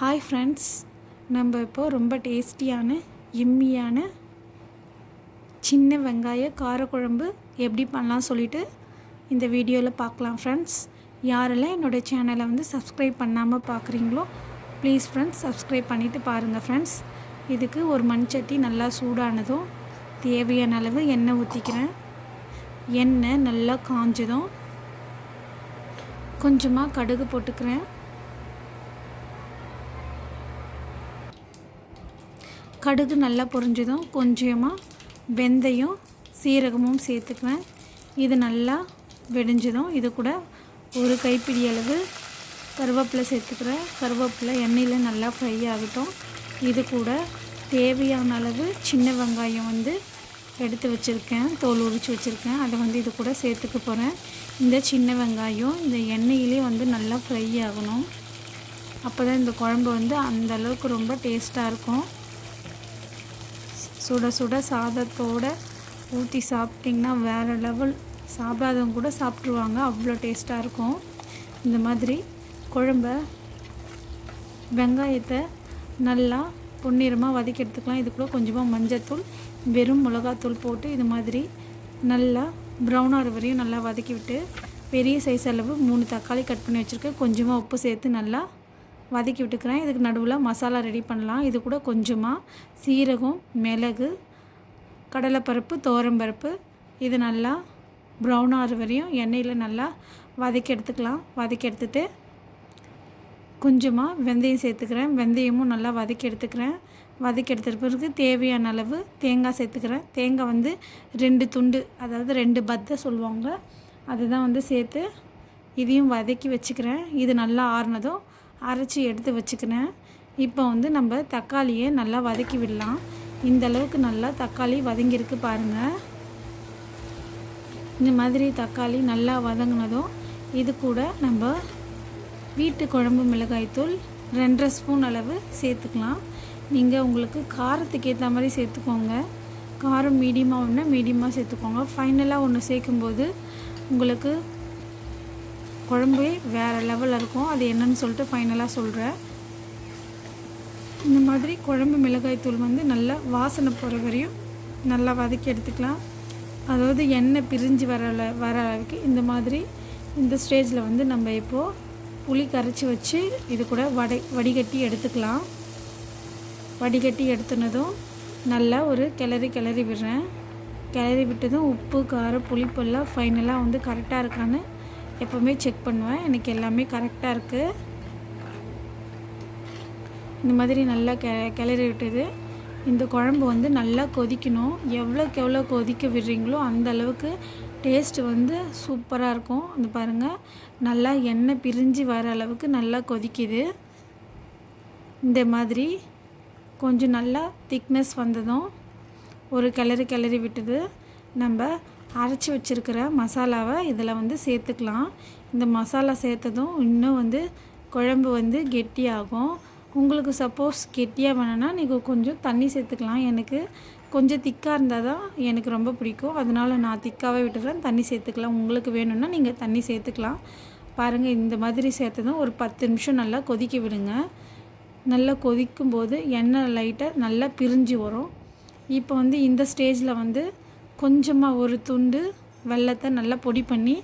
Hi friends நம்ம இப்போது ரொம்ப டேஸ்டியான எம்மியான சின்ன வெங்காய காரக்குழம்பு எப்படி பண்ணலாம் சொல்லிட்டு இந்த வீடியோவில் பார்க்கலாம் ஃப்ரெண்ட்ஸ் யாரெல்லாம் என்னோடய சேனலை வந்து சப்ஸ்கிரைப் பண்ணாமல் பார்க்குறீங்களோ ப்ளீஸ் ஃப்ரெண்ட்ஸ் சப்ஸ்கிரைப் பண்ணிவிட்டு பாருங்கள் ஃப்ரெண்ட்ஸ் இதுக்கு ஒரு மண் சட்டி நல்லா சூடானதும் தேவையான அளவு எண்ணெய் ஊற்றிக்கிறேன் எண்ணெய் நல்லா காஞ்சதும் கொஞ்சமாக கடுகு போட்டுக்கிறேன். கடுகு நல்லா பொரிஞ்சதும் கொஞ்சமாக வெந்தயம் சீரகமும் சேர்த்துக்குவேன். இது நல்லா வெடிஞ்சதும் இது கூட ஒரு கைப்பிடி அளவு கருவேப்பிலை சேர்த்துக்கிறேன். கருவேப்பிலை எண்ணெயில் நல்லா ஃப்ரை ஆகட்டும். இது கூட தேவையான அளவு சின்ன வெங்காயம் வந்து எடுத்து வச்சுருக்கேன். தோல் உரித்து வச்சுருக்கேன். அதை வந்து இது கூட சேர்த்துக்க போகிறேன் இந்த சின்ன வெங்காயம் இந்த எண்ணெயிலே வந்து நல்லா ஃப்ரை ஆகணும். அப்போ தான் இந்த குழம்பு வந்து அந்த அளவுக்கு ரொம்ப டேஸ்ட்டாக இருக்கும். சுட சுட சாதத்தோடு ஊற்றி சாப்பிட்டிங்கன்னா வேறு லெவல் சாப்பிடாதவங்க கூட சாப்பிட்ருவாங்க அவ்வளோ டேஸ்ட்டாக இருக்கும். இந்த மாதிரி குழம்ப வெங்காயத்தை நல்லா பொன்னிறமாக வதக்கி எடுத்துக்கலாம் இது கூட கொஞ்சமாக மஞ்சத்தூள் வெறும் மிளகாத்தூள் போட்டு இது மாதிரி நல்லா ப்ரௌன் ஆகிற வரையும் நல்லா வதக்கி விட்டு பெரிய சைஸ் அளவு மூணு தக்காளி கட் பண்ணி வச்சுருக்கேன். கொஞ்சமாக உப்பு சேர்த்து நல்லா வதக்கி விட்டுக்கிறேன். இதுக்கு நடுவில் மசாலா ரெடி பண்ணலாம். இது கூட கொஞ்சமாக சீரகம் மிளகு கடலைப்பருப்பு தோரம்பருப்பு இது நல்லா ப்ரௌன் ஆகிற வரையும் எண்ணெயில் நல்லா வதக்கி எடுத்துக்கலாம். வதக்கி எடுத்துகிட்டு கொஞ்சமாக வெந்தயம் சேர்த்துக்கிறேன். வெந்தயமும் நல்லா வதக்கி எடுத்துக்கிறேன். வதக்கி எடுத்துகிற பிறகு தேவையான அளவு தேங்காய் சேர்த்துக்கிறேன். தேங்காய் வந்து ரெண்டு துண்டு அதாவது ரெண்டு பத்தை சொல்லுவாங்க. அதுதான் வந்து சேர்த்து இதையும் வதக்கி வச்சுக்கிறேன். இது நல்லா ஆறுனதும் அரைச்சி எடுத்து வச்சுக்கினேன் இப்போ வந்து நம்ம தக்காளியை நல்லா வதக்கி விடலாம். இந்த அளவுக்கு நல்லா தக்காளி வதங்கியிருக்கு பாருங்கள் இந்த மாதிரி தக்காளி நல்லா வதங்கினதும் இது கூட நம்ம வீட்டு குழம்பு மிளகாய்த்தூள் ரெண்டரை ஸ்பூன் அளவு சேர்த்துக்கலாம். நீங்கள் உங்களுக்கு காரத்துக்கு ஏற்ற மாதிரி சேர்த்துக்கோங்க. காரம் மீடியமாக ஒன்று மீடியமாக சேர்த்துக்கோங்க. ஃபைனலாக ஒன்று சேர்க்கும்போது உங்களுக்கு குழம்பு வேறு லெவலில் இருக்கும். அது என்னன்னு சொல்லிட்டு ஃபைனலாக சொல்கிறேன் இந்த மாதிரி குழம்பு மிளகாய் தூள் வந்து நல்லா வாசனை போகிற வரையும் நல்லா வதக்கி எடுத்துக்கலாம். அதாவது எண்ணெய் பிரிஞ்சு வர வர அளவுக்கு இந்த மாதிரி இந்த ஸ்டேஜில் வந்து நம்ம இப்போது புளி கரைச்சி வச்சு இது கூட வடை வடிகட்டி எடுத்துக்கலாம். வடிகட்டி எடுத்துனதும் நல்லா ஒரு கிளறி கிளறி விடுறேன். கிளறி விட்டதும் உப்பு காரம் புளிப்பெல்லாம் ஃபைனலாக வந்து கரெக்டாக இருக்கான்னு எப்போவுமே செக் பண்ணுவேன். எனக்கு எல்லாமே கரெக்டாக இருக்குது இந்த மாதிரி நல்லா கெ கிளறி விட்டது. இந்த குழம்பு வந்து நல்லா கொதிக்கணும். எவ்வளோக்கு எவ்வளோ கொதிக்க விடுறீங்களோ அந்த அளவுக்கு டேஸ்ட்டு வந்து சூப்பராக இருக்கும். அந்த பாருங்கள் நல்லா எண்ணெய் பிரிஞ்சு வர அளவுக்கு நல்லா கொதிக்குது. இந்த மாதிரி கொஞ்சம் நல்லா திக்னஸ் வந்ததும் ஒரு கிளறி கிளறி விட்டது. நம்ம அரைச்சி வச்சுருக்கிற மசாலாவை இதில் வந்து சேர்த்துக்கலாம். இந்த மசாலா சேர்த்ததும் இன்னும் வந்து குழம்பு வந்து கெட்டியாகும். உங்களுக்கு சப்போஸ் கெட்டியாக வேணும்னா நீங்கள் கொஞ்சம் தண்ணி சேர்த்துக்கலாம். எனக்கு கொஞ்சம் திக்காக இருந்தால் தான் எனக்கு ரொம்ப பிடிக்கும். அதனால் நான் திக்காகவே விட்டுறேன். தண்ணி சேர்த்துக்கலாம். உங்களுக்கு வேணும்னா நீங்கள் தண்ணி சேர்த்துக்கலாம். பாருங்கள் இந்த மாதிரி சேர்த்ததும் ஒரு பத்து நிமிஷம் நல்லா கொதிக்க விடுங்க. நல்லா கொதிக்கும் போது எண்ணெய் லைட்டாக நல்லா பிரிஞ்சு வரும். இப்போ வந்து இந்த ஸ்டேஜில் வந்து கொஞ்சமாக ஒரு துண்டு வெள்ளத்தை நல்லா பொடி பண்ணி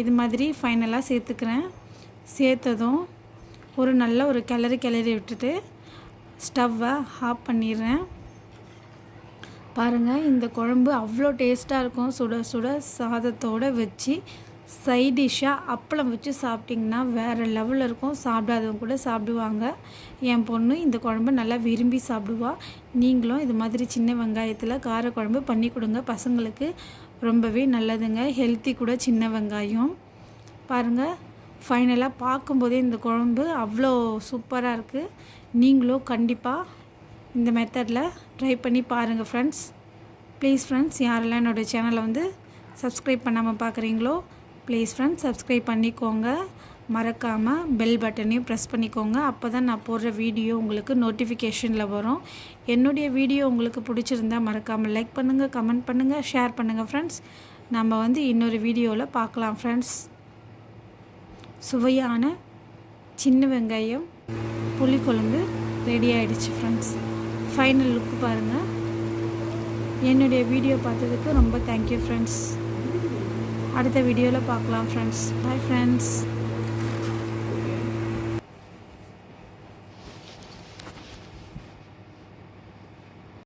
இது மாதிரி ஃபைனலாக சேர்த்துக்கிறேன். சேர்த்ததும் ஒரு நல்ல ஒரு கிளறி கிளறி விட்டுட்டு ஸ்டவ்வை ஆஃப் பண்ணிடுறேன். பாருங்கள் இந்த குழம்பு அவ்வளோ டேஸ்ட்டாக இருக்கும். சுட சுட சாதத்தோடு வச்சு சைடிஷ்ஷாக அப்பளம் வச்சு சாப்பிட்டிங்கன்னா வேறு லெவலில் இருக்கும். சாப்பிடாதவங்க கூட சாப்பிடுவாங்க. என் பொண்ணு இந்த குழம்பு நல்லா விரும்பி சாப்பிடுவா. நீங்களும் இது மாதிரி சின்ன வெங்காயத்தில் கார குழம்பு பண்ணி கொடுங்க. பசங்களுக்கு ரொம்பவே நல்லதுங்க. ஹெல்த்தி கூட சின்ன வெங்காயம். பாருங்கள் ஃபைனலாக பார்க்கும்போதே இந்த குழம்பு அவ்வளோ சூப்பராக இருக்குது நீங்களும் கண்டிப்பாக இந்த மெத்தடில் ட்ரை பண்ணி பாருங்கள் ஃப்ரெண்ட்ஸ் ப்ளீஸ் ஃப்ரெண்ட்ஸ் யாரெல்லாம் என்னோடய சேனலை வந்து சப்ஸ்கிரைப் பண்ணாமல் பார்க்குறீங்களோ ப்ளீஸ் ஃப்ரெண்ட்ஸ் சப்ஸ்கிரைப் பண்ணிக்கோங்க. மறக்காமல் பெல் பட்டனையும் ப்ரெஸ் பண்ணிக்கோங்க. அப்போ தான் நான் போடுற வீடியோ உங்களுக்கு நோட்டிஃபிகேஷனில் வரும். என்னுடைய வீடியோ உங்களுக்கு பிடிச்சிருந்தா மறக்காமல் லைக் பண்ணுங்கள் கமெண்ட் பண்ணுங்கள் ஷேர் பண்ணுங்கள் ஃப்ரெண்ட்ஸ் நம்ம வந்து இன்னொரு வீடியோவில் பார்க்கலாம் ஃப்ரெண்ட்ஸ் சுவையான சின்ன வெங்காயம் புளிக்குழம்பு ரெடி ஆகிடுச்சு ஃப்ரெண்ட்ஸ் ஃபைனல் லுக்கு பாருங்கள் என்னுடைய வீடியோ பார்த்ததுக்கு ரொம்ப தேங்க்யூ ஃப்ரெண்ட்ஸ் அடுத்த வீடியோவில் பார்க்கலாம் ஃப்ரெண்ட்ஸ் பாய் ஃப்ரெண்ட்ஸ்